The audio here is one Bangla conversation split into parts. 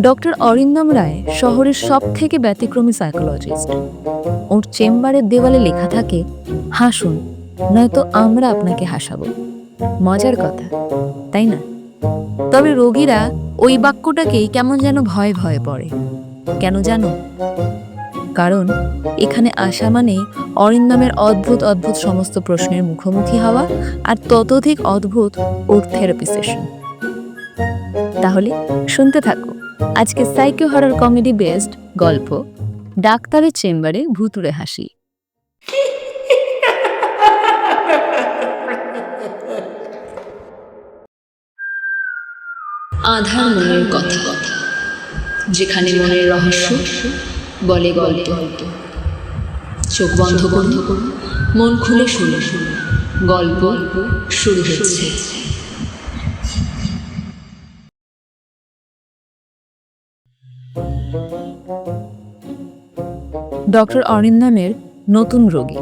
ডক্টর অরিন্দম রায় শহরের সব থেকে ব্যতিক্রমী সাইকোলজিস্ট ওর চেম্বারের দেওয়ালে লেখা থাকে, হাসুন, নয়তো আমরা আপনাকে হাসাবো। মজার কথা, তাই না? তবে রোগীরা ওই বাক্যটাকেই কেমন যেন ভয়ে ভয়ে পড়ে। কেন জানো? কারণ এখানে আসা মানেই অরিন্দমের অদ্ভুত অদ্ভুত সমস্ত প্রশ্নের মুখোমুখি হওয়া আর ততোধিক অদ্ভুত ওর থেরাপি সেশন তাহলে শুনতে থাকো। আজকে সাইকো হরর কমেডি বেসড গল্প, ডাক্তারের চেম্বারে ভুতুরে হাসি। আধার মনের কথা কথা যেখানে মনের রহস্য বলে গল্প। চোখ বন্ধ করুন, মন খুলে শুনে শুনে গল্প শুরু হচ্ছে। ডক্টর অরিন্দামের নতুন রোগী,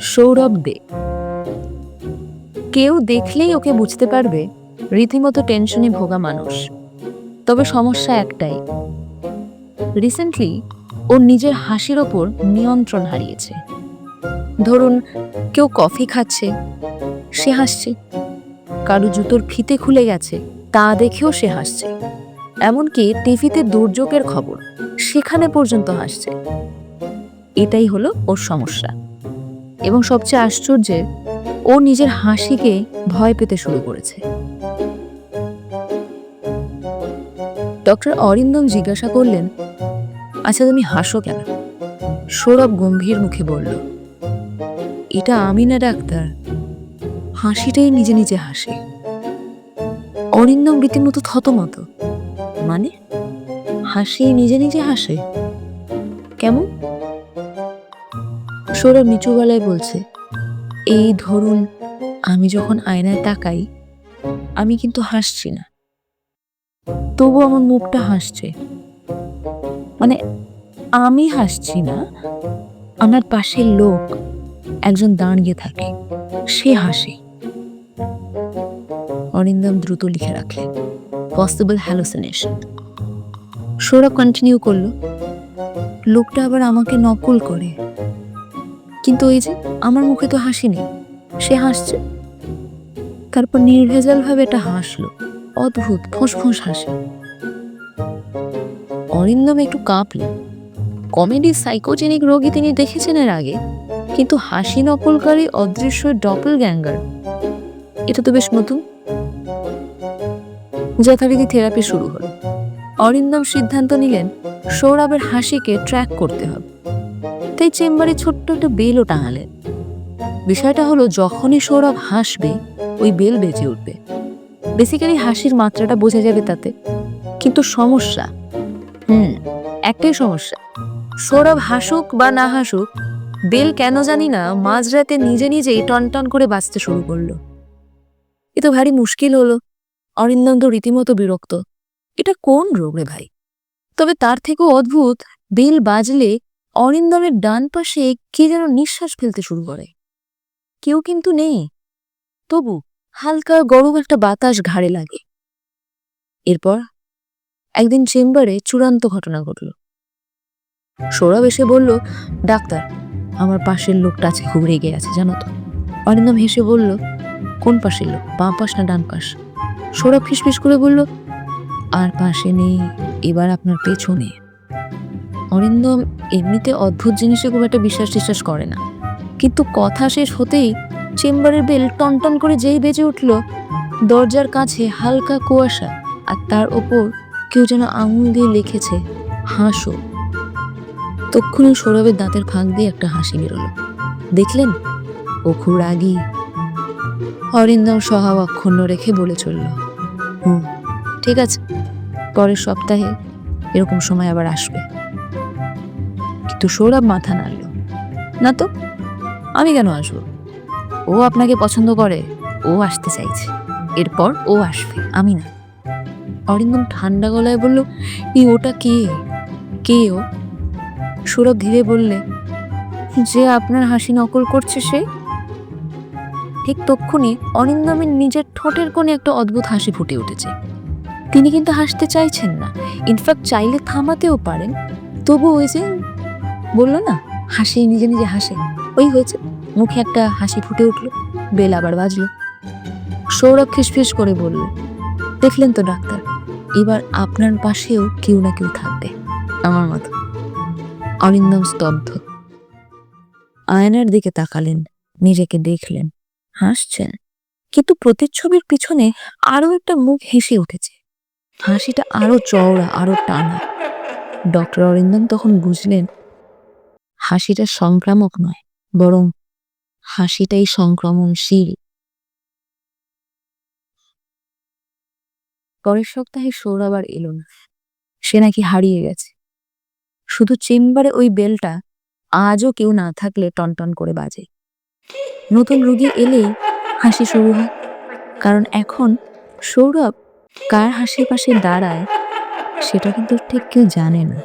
সৌরভ দে। কেউ দেখলেই ওকে বুঝতে পারবে, রীতিমতো টেনশনে ভোগা মানুষ। তবে সমস্যা একটাই, রিসেন্টলি ওর নিজের হাসির ওপর নিয়ন্ত্রণ হারিয়েছে। ধরুন, কেউ কফি খাচ্ছে, সে হাসছে, কারও জুতোর ফিতে খুলে গেছে, তা দেখেও সে হাসছে। এমনকি টিভিতে দুর্যোগের খবর সেখানে পর্যন্ত হাসছে এটাই হলো ওর সমস্যা। এবং সবচেয়ে আশ্চর্যের ও নিজের হাসিকে ভয় পেতে শুরু করেছে। ডক্টর অরিন্দম জিজ্ঞাসা করলেন আচ্ছা তুমি হাসো কেন? সৌরভ গম্ভীর মুখে বলল, এটা আমি না ডাক্তার। হাসিটাই নিজে নিজে হাসে। অরিন্দম রীতিমতো থতমত। মানে? হাসি নিজে নিজে হাসে। কেমন? সৌরভ নিচু গলায় বলছে, এই ধরুন, আমি যখন আয়নায় তাকাই, আমি কিন্তু হাসছি না। তবু আমার মুখটা হাসছে। মানে আমি হাসছি না, আমার পাশের লোক একজন দাঁড়িয়ে থাকে, সে হাসে। অরিন্দম দ্রুত লিখে রাখলেন। পসিবল হ্যালোসিনেশন সৌরভ কন্টিনিউ করল। লোকটা আবার আমাকে নকল করে। কিন্তু ওই যে আমার মুখে তো হাসি নেই, সে হাসছে। তারপর নির্ভেজাল ভাবে এটা হাসলো। অদ্ভুত ফোঁস হাসি। অরিন্দম একটু কাঁপলেন কমেডি সাইকোজেনিক রোগী তিনি দেখেছেন এর আগে, কিন্তু হাসি নকলকারী অদৃশ্য ডপল গ্যাঙ্গার এটা তো বেশ নতুন। যথারীতি থেরাপি শুরু হলো। অরিন্দম সিদ্ধান্ত নিলেন, সৌরভের হাসিকে ট্র্যাক করতে হবে। তাই চেম্বারে ছোট্ট একটা বেলও টাঙালেন। বিষয়টা হলো, যখনই সৌরভ হাসবে, ওই বেল বেজে উঠবে। বেসিক্যালি হাসির মাত্রাটা বোঝা যাবে তাতে। কিন্তু সমস্যা? হুম, একটাই সমস্যা। সৌরভ হাসুক বা না হাসুক, বেল কেন জানি না, মাঝরাতে নিজে নিজেই টনটন করে বাঁচতে শুরু করল। এ তো ভারী মুশকিল হলো। অরিন্দম তো রীতিমতো বিরক্ত। এটা কোন রোগ রে ভাই? তবে তার থেকেও অদ্ভুত, বেল বাজলে অরিন্দমের ডান পাশে কে যেন নিঃশ্বাস ফেলতে শুরু করে। কেউ কিন্তু নেই। তবু হালকা গরম একটা বাতাস ঘাড়ে লাগে। এরপর একদিন চেম্বারে চূড়ান্ত ঘটনা ঘটল। সৌরভ এসে বলল, ডাক্তার, আমার পাশের লোকটা আজকে খুব রেগে আছে, জানো তো? অরিন্দম হেসে বলল, কোন পাশের লোক? বাঁ পাশ না ডান পাশ? সৌরভ ফিসফিস করে বলল, আর পাশে নেই, এবার আপনার পেছনে। অরিন্দম এমনিতে অদ্ভুত জিনিসে খুব একটা বিশ্বাস টিশ্বাস করে না। কিন্তু কথা শেষ হতেই চেম্বারের বেল টনটন করে যেই বেজে উঠল, দরজার কাছে হালকা কুয়াশা আর তার ওপর কেউ যেন আঙুল দিয়ে লিখেছে, হাসো। তক্ষুনি সৌরভের দাঁতের ফাঁক দিয়ে একটা হাসি বেরোলো। দেখলেন? ও খুব রাগী। অরিন্দম স্বভাব অক্ষুণ্ণ রেখে বলে চলল, হুম, ঠিক আছে, পরের সপ্তাহে এরকম সময় আবার আসবে। কিন্তু সৌরভ মাথা নাড়ল, না তো, আমি কেন আসব? ও আপনাকে পছন্দ করে, ও আসতে চাইছে, এরপর ও আসবে, আমি না। অরিন্দম ঠান্ডা গলায় বলল ই ওটা কে? কে ও? সৌরভ ধীরে বললে, যে আপনার হাসি নকল করছে সে ঠিক তক্ষুনি অরিন্দমের নিজের ঠোঁটের কোণে একটা অদ্ভুত হাসি ফুটে উঠেছে। তিনি কিন্তু হাসতে চাইছেন না। ইনফ্যাক্ট চাইলে থামাতেও পারেন। তবু ওই যে বলল না, হাসি নিজে নিজে হাসে। ওই হয়েছে, মুখে একটা হাসি ফুটে উঠল, বেল আবার বাজলো। সৌরভ খিসফিস করে বলল, দেখলেন তো ডাক্তার, এবার আপনার পাশেও কেউ না কেউ থাকবে। আমার মতো। অরিন্দম স্তব্ধ। আয়নার দিকে তাকালেন, নিজেকে দেখলেন। হাসছেন। কিন্তু প্রতিচ্ছবির পিছনে আরও একটা মুখ হেসে উঠেছে। হাসিটা আরও চওড়া, আরও টানা। ডক্টর অরিন্দম তখন বুঝলেন, হাসিটা সংক্রামক নয়, বরং হাসিটাই সংক্রমণশীল। পরের সপ্তাহে সৌরভ আর এলো না। সে নাকি হারিয়ে গেছে। শুধু চেম্বারে ওই বেলটা আজও কেউ না থাকলে টনটন করে বাজে। নতুন রুগী এলেই হাসি শুরু হয়। কারণ এখন সৌরভ কার হাসির পাশে দাঁড়ায়, সেটা কিন্তু ঠিক কেউ জানে না।